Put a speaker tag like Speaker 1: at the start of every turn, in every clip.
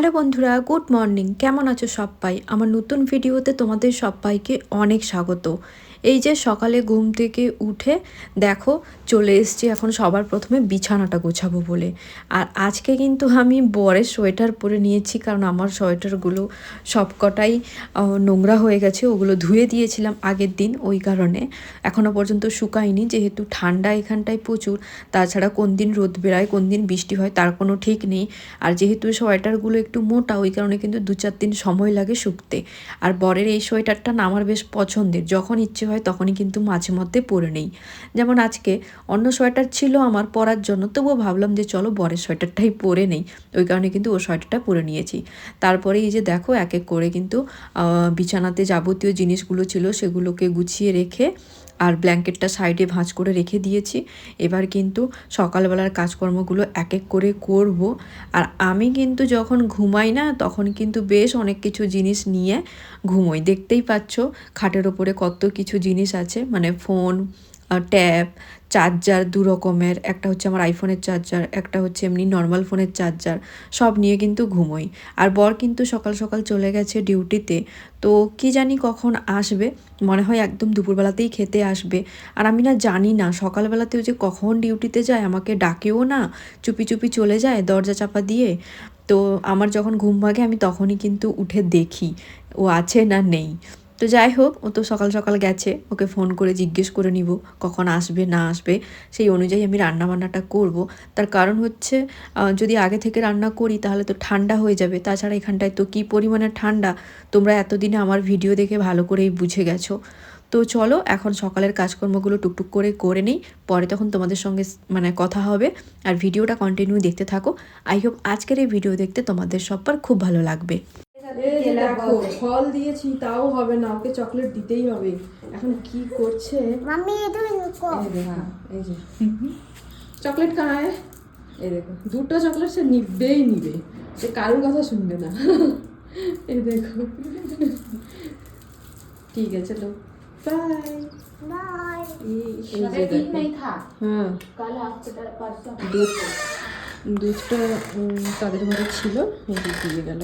Speaker 1: Hello বন্ধুরা good morning. কেমন আছো সবাই আমার নতুন ভিডিওতে তোমাদের সবাইকে অনেক স্বাগত। এই যে সকালে ঘুম থেকে উঠে দেখো চলে এসছি, এখন সবার প্রথমে বিছানাটা গোছাবো বলে। আর আজকে কিন্তু আমি বরের সোয়েটার পরে নিয়েছি, কারণ আমার সোয়েটারগুলো সবকটাই নোংরা হয়ে গেছে, ওগুলো ধুয়ে দিয়েছিলাম আগের দিন ওই কারণে। এখনও পর্যন্ত শুকায়নি, যেহেতু ঠান্ডা এখানটায় প্রচুর, তাছাড়া কোন দিন রোদ বেড়ায় কোন দিন বৃষ্টি হয়, তার কোনো ঠিক নেই। আর যেহেতু সোয়েটারগুলো একটু মোটা, ওই কারণে কিন্তু দু চার দিন সময় লাগে শুকতে। আর বরের এই সোয়েটারটা না আমার বেশ পছন্দের, যখন ইচ্ছে হয় তখনই কিন্তু মাঝে মধ্যে পরে নেই। যেমন আজকে অন্য সোয়েটার ছিল আমার পরার জন্য, তবুও ভাবলাম যে চলো বরের সোয়েটারটাই পরে নেই। ওই কারণে কিন্তু ও সোয়েটারটা পরে নিয়েছি। তারপরে এই যে দেখো, এক এক করে কিন্তু বিছানাতে যাবতীয় জিনিসগুলো ছিল সেগুলোকে গুছিয়ে রেখে আর ব্ল্যাঙ্কেটটা সাইডে ভাঁজ করে রেখে দিয়েছি। এবার কিন্তু সকালবেলার কাজকর্মগুলো এক এক করে করব। আর আমি কিন্তু যখন ঘুমাই না, তখন কিন্তু বেশ অনেক কিছু জিনিস নিয়ে ঘুমোই। দেখতেই পাচ্ছ, খাটের ওপরে কত কিছু জিনিস আছে মানে ফোন ট্যাব, চার্জার দু রকমের। একটা হচ্ছে আমার আইফোনের চার্জার, একটা হচ্ছে এমনি নর্মাল ফোনের চার্জার, সব নিয়ে কিন্তু ঘুমোই। আর বর কিন্তু সকাল সকাল চলে গেছে ডিউটিতে, তো কি জানি কখন আসবে, মনে হয় একদম দুপুরবেলাতেই খেতে আসবে। আর আমি না জানি না, সকালবেলাতেও যে কখন ডিউটিতে যায়, আমাকে ডাকেও না, চুপি চুপি চলে যায় দরজা চাপা দিয়ে। তো আমার যখন ঘুম ভাগে, আমি তখনই কিন্তু উঠে দেখি, ও আছে না নেই। তো যাই হোক, ও তো সকাল সকাল গেছে। ওকে ফোন করে জিজ্ঞেস করে নিব, কখন আসবে, না আসবে। সেই অনুযায়ী আমি রান্না বান্নাটা করব। তার কারণ হচ্ছে যদি আগে থেকে রান্না করি, তাহলে তো ঠান্ডা হয়ে যাবে। তাছাড়া এখানটায় তো কী পরিমাণে ঠান্ডা, তোমরা এতদিনে আমার ভিডিও দেখে ভালো করেই বুঝে গেছো। তো চলো, এখন সকালের কাজকর্মগুলো টুকটুক করে করে নিই। পরে তখন তোমাদের সঙ্গে মানে কথা হবে। আর ভিডিওটা কন্টিনিউ দেখতে থাকো। আই হোপ আজকের এই ভিডিও দেখতে তোমাদের সবার খুব ভালো লাগবে।
Speaker 2: দেখো ফল দিয়েছি তাও হবে না ওকে চকলেট দিতেই হবে। এখন কি করছে?
Speaker 3: মাম্মি এটা হ্যাঁ,
Speaker 2: এই যে চকলেট খায় এই দেখো দুটো চকলেট সে নিবেই নিবে। সে কারোর কথা শুনবে না। এই দেখো। ঠিক আছে চলো বাই হ্যাঁ। দুধটা তাদের মধ্যে ছিল দিয়ে গেল।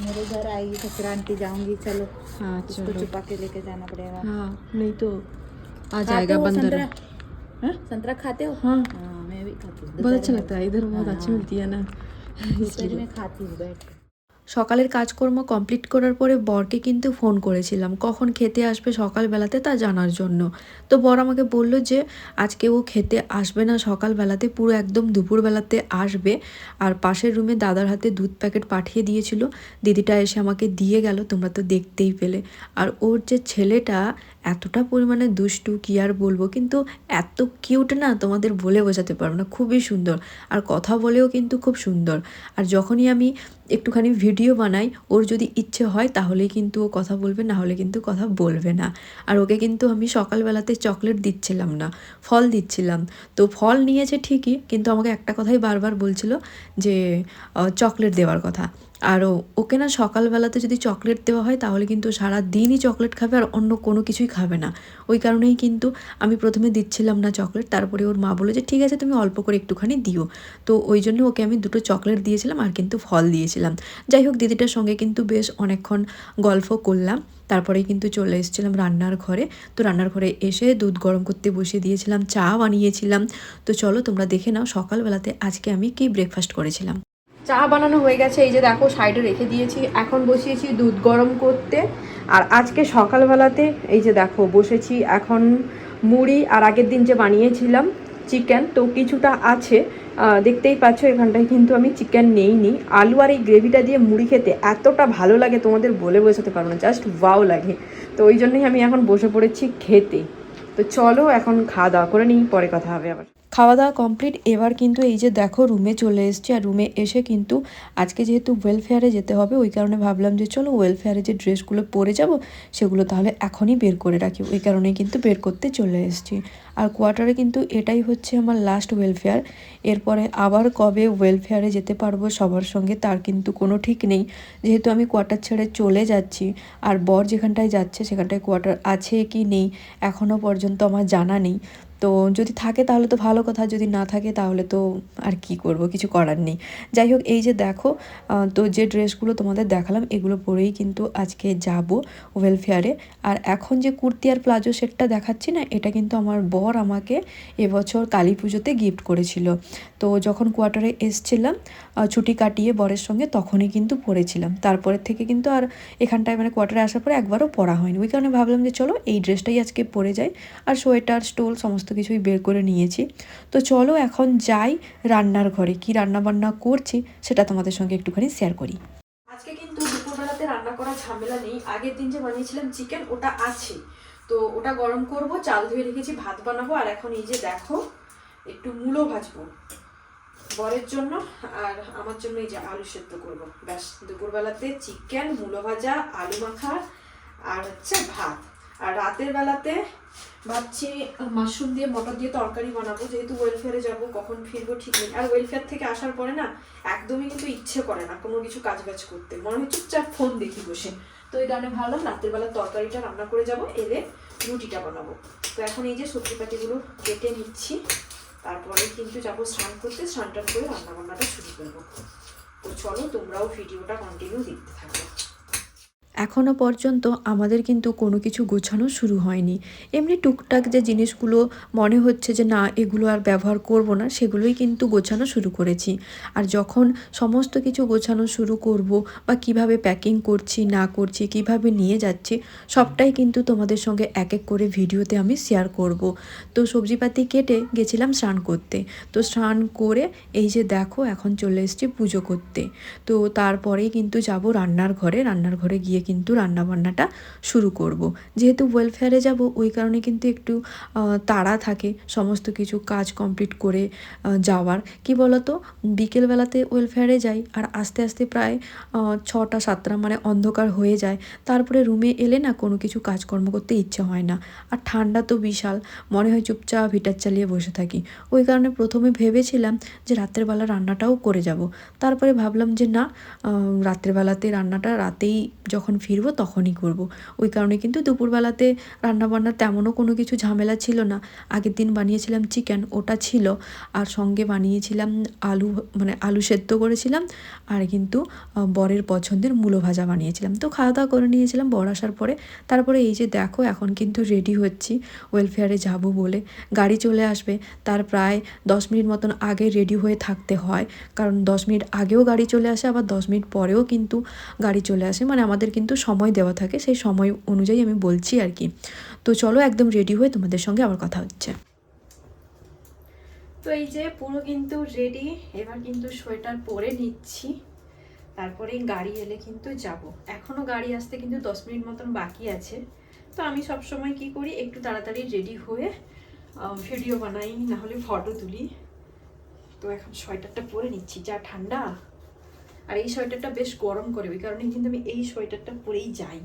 Speaker 4: मेरे घर आएगी तो फिर आंटी जाऊँगी चलो।
Speaker 2: हाँ चलो।
Speaker 4: छुपा के लेके जाना पड़ेगा।
Speaker 2: हाँ नहीं तो आ जाएगा बंदर।
Speaker 4: संतरा? हाँ? संतरा खाते हो?
Speaker 2: हाँ।
Speaker 4: हाँ मैं भी खाती हूँ।
Speaker 2: बहुत अच्छा लगता है इधर बहुत अच्छी मिलती है ना।
Speaker 4: इसलिए मैं खाती हूँ बैठ
Speaker 1: সকালের কাজকর্ম কমপ্লিট করার পরে বরকে কিন্তু ফোন করেছিলাম, কখন খেতে আসবে সকালবেলাতে তা জানার জন্য। তো বর আমাকে বলল যে, আজকে ও খেতে আসবে না, সকালবেলাতে পুরো একদম দুপুরবেলাতে আসবে। আর পাশের রুমে দাদার হাতে দুধ প্যাকেট পাঠিয়ে দিয়েছিল। দিদিটা এসে আমাকে দিয়ে গেল, তোমরা তো দেখতেই পেলে। আর ওর যে ছেলেটা, এতটা পরিমাণে দুষ্টু, কি আর বলব? কিন্তু এত কিউট না, তোমাদের বলে বোঝাতে পারব না, খুবই সুন্দর। আর কথা বলেও কিন্তু খুব সুন্দর। আর যখনই আমি একটুখানি ভিডিও বানাই, ওর যদি ইচ্ছে হয় তাহলে কিন্তু ও কথা বলবে, না হলে কিন্তু কথা বলবে না। আর ওকে কিন্তু আমি সকালবেলাতে চকলেট দিচ্ছিলাম না, ফল দিচ্ছিলাম। তো ফল নিয়েছে ঠিকই, কিন্তু আমাকে একটা কথাই বারবার বলছিল যে চকলেট দেওয়ার কথা। আর, ওকে না সকালবেলাতে যদি চকলেট দেওয়া হয়, তাহলে কিন্তু সারা দিনই চকলেট খাবে আর অন্য কোনো কিছুই খাবে না। ওই কারণেই কিন্তু আমি প্রথমে দিচ্ছিলাম না চকলেট, তারপরে ওর মা বলে যে, ঠিক আছে, তুমি অল্প করে একটুখানি দিও। তো ওই জন্য ওকে আমি দুটো চকলেট দিয়েছিলাম আর কিন্তু ফল দিয়েছিলাম। যাই হোক, দিদিটার সঙ্গে কিন্তু বেশ অনেকক্ষণ গল্প করলাম। তারপরেই কিন্তু চলে এসেছিলাম রান্নার ঘরে। তো রান্নার ঘরে এসে দুধ গরম করতে বসিয়ে দিয়েছিলাম, চা বানিয়েছিলাম। তো চলো তোমরা দেখে নাও সকালবেলাতে আজকে আমি কি ব্রেকফাস্ট করেছিলাম। চা বানানো হয়ে গেছে, এই যে দেখো সাইডে রেখে দিয়েছি। এখন বসিয়েছি দুধ গরম করতে। আর আজকে সকালবেলাতে এই যে দেখো বসেছি, এখন মুড়ি আর আগের দিন যে বানিয়েছিলাম চিকেন, তো কিছুটা আছে। দেখতেই পাচ্ছ এখানটায় কিন্তু আমি চিকেন নেইনি। আলু আর এই গ্রেভিটা দিয়ে মুড়ি খেতে এতটা ভালো লাগে, তোমাদের বলে বোঝাতে পারব না জাস্ট ওয়াও লাগে। তো ওই জন্যই আমি এখন বসে পড়েছি খেতে। তো চলো এখন খাওয়া দাওয়া করে নিই, পরে কথা হবে আবার। খাওয়া দাওয়া কমপ্লিট এবার কিন্তু এই যে দেখো রুমে চলে এসছি আর রুমে এসে কিন্তু আজকে যেহেতু ওয়েলফেয়ারে যেতে হবে, ওই কারণে ভাবলাম যে চলো ওয়েলফেয়ারে যে ড্রেসগুলো পরে যাব, সেগুলো তাহলে এখনই বের করে রাখি। ওই কারণে কিন্তু বের করতে চলে এসেছি। আর কোয়ার্টারে কিন্তু এটাই হচ্ছে আমার লাস্ট ওয়েলফেয়ার এরপরে আবার কবে ওয়েলফেয়ারে যেতে পারব সবার সঙ্গে তার কিন্তু কোনো ঠিক নেই। যেহেতু আমি কোয়ার্টার ছেড়ে চলে যাচ্ছি, আর বর যেখানটায় যাচ্ছে সেখানটায় কোয়ার্টার আছে কি নেই এখনও পর্যন্ত আমার জানা নেই। তো যদি থাকে তাহলে তো ভালো কথা, যদি না থাকে তাহলে তো আর কি করব, কিছু করার নেই। যাই হোক, এই যে দেখো তো যে ড্রেসগুলো তোমাদের দেখালাম এগুলো পরেই কিন্তু আজকে যাব ওয়েলফেয়ারে আর এখন যে কুর্তি আর প্লাজো সেটটা দেখাচ্ছি না, এটা কিন্তু আমার বর আমাকে এবছর কালী পুজোতে গিফট করেছিল। তো যখন কোয়ার্টারে এসছিলাম ছুটি কাটিয়ে বরের সঙ্গে তখনই কিন্তু পরেছিলাম তারপরের থেকে কিন্তু আর এখানটায় মানে কোয়ার্টারে আসার পরে একবারও পরা হয়নি। ওই কারণে ভাবলাম যে চলো এই ড্রেসটাই আজকে পরে যাই। আর সোয়েটার, স্টোল সমস্ত কিছুই বের করে নিয়েছি। তো চলো এখন যাই রান্নার ঘরে। কি রান্না বান্না করছি সেটা তোমাদের সঙ্গে একটুখানি শেয়ার করি। আজকে কিন্তু দুপুরবেলাতে রান্না করা ঝামেলা নেই। আগের দিন যে বানিয়েছিলাম চিকেন ওটা আছে। তো ওটা গরম করব, চাল ধুয়ে রেখেছি, ভাত বানাবো, আর এখন এই যে দেখো, একটু মূলো ভাজবো বরের জন্য, আর আমার জন্য এই যে আলু সেদ্ধ করব। ব্যাস, দুপুরবেলাতে চিকেন মূলো ভাজা, আলু মাখা, আর হচ্ছে ভাত। আর রাতের বেলাতে ভাবছি মাশরুম দিয়ে মটর দিয়ে তরকারি বানাবো, যেহেতু ওয়েলফেয়ারে যাব, কখন ফিরবো ঠিক নেই। আর ওয়েলফেয়ার থেকে আসার পরে না, একদমই কিন্তু ইচ্ছে করে না কোনো কিছু কাজ বাজ করতে। মনে হয় চুপচাপ ফোন দেখি বসে। তো এই কারণে ভাবলাম রাতের বেলা তরকারিটা রান্না করে যাব, এলে রুটিটা বানাবো। তো এখন এই যে সবজি পাতিগুলো কেটে নিচ্ছি, তারপরে কিন্তু যাব স্নান করতে, স্নান করে রান্নাবান্নাটা শুরু করব। তো চলো তোমরাও ভিডিওটা কন্টিনিউ দেখতে থাকো। এখনও পর্যন্ত আমাদের কিন্তু কোনো কিছু গোছানো শুরু হয়নি। এমনি টুকটাক যে জিনিসগুলো মনে হচ্ছে যে, না, এগুলো আর ব্যবহার করব না, সেগুলোই কিন্তু গোছানো শুরু করেছি। আর যখন সমস্ত কিছু গোছানো শুরু করব বা কীভাবে প্যাকিং করছি, না করছি, কীভাবে নিয়ে যাচ্ছি, সবটাই কিন্তু তোমাদের সঙ্গে এক এক করে ভিডিওতে আমি শেয়ার করব। তো সবজিপাতি কেটে গেছিলাম স্নান করতে। তো স্নান করে এই যে দেখো, এখন চলে এসেছি পুজো করতে। তো তারপরেই কিন্তু যাব রান্নার ঘরে। রান্নার ঘরে গিয়ে কিন্তু রান্না বান্নাটা শুরু করব। যেহেতু ওয়েলফেয়ারে যাব, ওই কারণে কিন্তু একটু তাড়া থাকে সমস্ত কিছু কাজ কমপ্লিট করে যাওয়ার। কি বলতো? বিকেলবেলাতে ওয়েলফেয়ারে যাই, আর আস্তে আস্তে প্রায় ছটা, সাতটা মানে অন্ধকার হয়ে যায়। তারপরে রুমে এলে না কোনো কিছু কাজকর্ম করতে ইচ্ছে হয় না। আর ঠান্ডা তো বিশাল, মনে হয় চুপচাপ হিটার চালিয়ে বসে থাকি। ওই কারণে প্রথমে ভেবেছিলাম যে রাত্রের বেলা রান্নাটাও করে যাব। তারপরে ভাবলাম যে না রাত্রেবেলাতে রান্নাটা রাতেই যখন ফিরবো তখনই করব। ওই কারণে কিন্তু দুপুরবেলাতে রান্নাবান্নার তেমনও কোনো কিছু ঝামেলা ছিল না। আগের দিন বানিয়েছিলাম চিকেন, ওটা ছিল। আর সঙ্গে বানিয়েছিলাম আলু মানে আলু সেদ্ধ করেছিলাম। আর কিন্তু বরের পছন্দের মূলো ভাজা বানিয়েছিলাম। তো খাওয়া দাওয়া করে নিয়েছিলাম, বর আসার পরে। তারপরে এই যে দেখো, এখন কিন্তু রেডি হচ্ছি ওয়েলফেয়ারে যাব বলে। গাড়ি চলে আসবে, তার প্রায় দশ মিনিট মতন আগে রেডি হয়ে থাকতে হয়। কারণ দশ মিনিট আগেও গাড়ি চলে আসে, আবার দশ মিনিট পরেও কিন্তু গাড়ি চলে আসে। মানে আমাদের কিন্তু সময় দেওয়া থাকে, সেই সময় অনুযায়ী আমি বলছি আর কি। তো চলো একদম রেডি হয়ে তোমাদের সঙ্গে আবার কথা হচ্ছে। তো এই যে পুরো কিন্তু রেডি এবার কিন্তু সোয়েটার পরে নিচ্ছি। তারপরে গাড়ি এলে কিন্তু যাব। এখনও গাড়ি আসতে কিন্তু দশ মিনিট মতন বাকি আছে। তো আমি সব সময় কি করি, একটু তাড়াতাড়ি রেডি হয়ে ভিডিও বানাই না হলে ফটো তুলি। তো এখন সোয়েটারটা পরে নিচ্ছি। যা ঠান্ডা আর এই সোয়েটারটা বেশ গরম করে ওই কারণে কিন্তু আমি এই সোয়েটারটা পরেই যাই।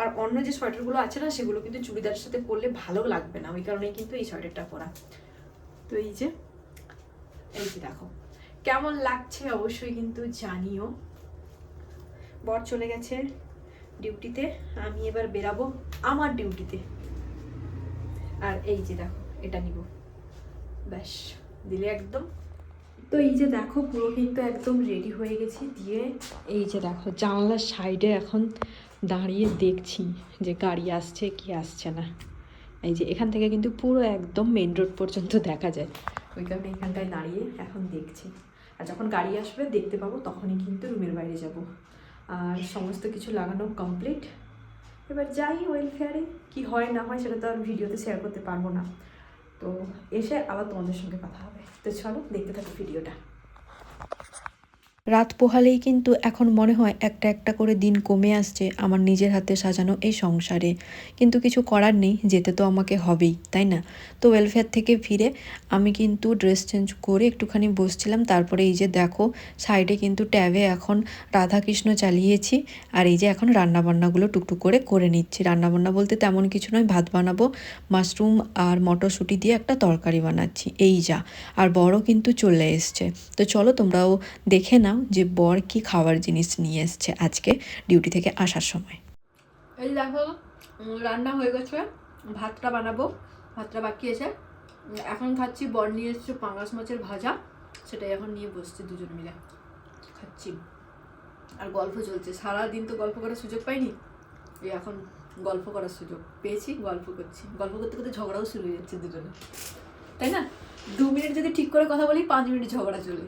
Speaker 1: আর অন্য যে সোয়েটারগুলো আছে না, সেগুলো কিন্তু চুড়িদারের সাথে পরলে ভালো লাগবে না, ওই কারণেই কিন্তু এই সোয়েটারটা পরা। তো এই যে এই যে দেখো, কেমন লাগছে অবশ্যই কিন্তু জানিও। বর চলে গেছে ডিউটিতে, আমি এবার বেরাবো আমার ডিউটিতে। আর এই যে দেখো, এটা নিব। ব্যাস, দিলে একদম তো এই যে দেখো, পুরো কিন্তু একদম রেডি হয়ে গেছি দিয়ে এই যে দেখো, জানলার সাইডে এখন দাঁড়িয়ে দেখছি যে গাড়ি আসছে কি আসছে না। এই যে এখান থেকে কিন্তু পুরো একদম মেন রোড পর্যন্ত দেখা যায়। ওই কারণে এখানটায় দাঁড়িয়ে এখন দেখছি। আর যখন গাড়ি আসবে, দেখতে পাবো, তখনই কিন্তু রুমের বাইরে যাব। আর সমস্ত কিছু লাগানো কমপ্লিট এবার যাই ওয়েলফেয়ারে কি হয় না হয় সেটা তো আর ভিডিওতে শেয়ার করতে পারব না। তো এসে আবার তোমাদের সঙ্গে কথা হবে। তো চলো দেখতে থাকো ভিডিওটা রাত পোহালেই কিন্তু এখন মনে হয় একটা একটা করে দিন কমে আসছে আমার নিজের হাতে সাজানো এই সংসারে। কিন্তু কিছু করার নেই, যেতে তো আমাকে হবেই, তাই না? তো ওয়েলফেয়ার থেকে ফিরে আমি কিন্তু ড্রেস চেঞ্জ করে একটুখানি বসছিলাম, তারপরে এই যে দেখো সাইডে কিন্তু ট্যাবে এখন রাধাকৃষ্ণ চালিয়েছি, আর এই যে এখন রান্নাবান্নাগুলো টুকটুক করে করে নিচ্ছি। রান্নাবান্না বলতে তেমন কিছু নয়, ভাত বানাবো মাশরুম আর মটরশুঁটি দিয়ে একটা তরকারি বানাচ্ছি, এই যা। আর বড় কিন্তু চলে এসছে। তো চলো তোমরাও দেখে নাও যে বর কি খাওয়ার জিনিস নিয়ে এসছে আজকে ডিউটি থেকে আসার সময়। এই দেখো রান্না হয়ে গেছে, ভাতটা বানাবো, ভাতটা বাকি আছে। এখন খাচ্ছি, বর নিয়ে এসছে পাঙাশ মাছের ভাজা, সেটাই এখন নিয়ে বসছে দুজন মিলে। খাচ্ছি। আর গল্প চলছে সারা দিন তো গল্প করার সুযোগ পাইনি। এই এখন গল্প করার সুযোগ পেয়েছি, গল্প করছি। গল্প করতে করতে ঝগড়াও শুরু হয়ে যাচ্ছে দুজনে। তাই না? দু মিনিট যদি ঠিক করে কথা বলি, পাঁচ মিনিট ঝগড়া চলে।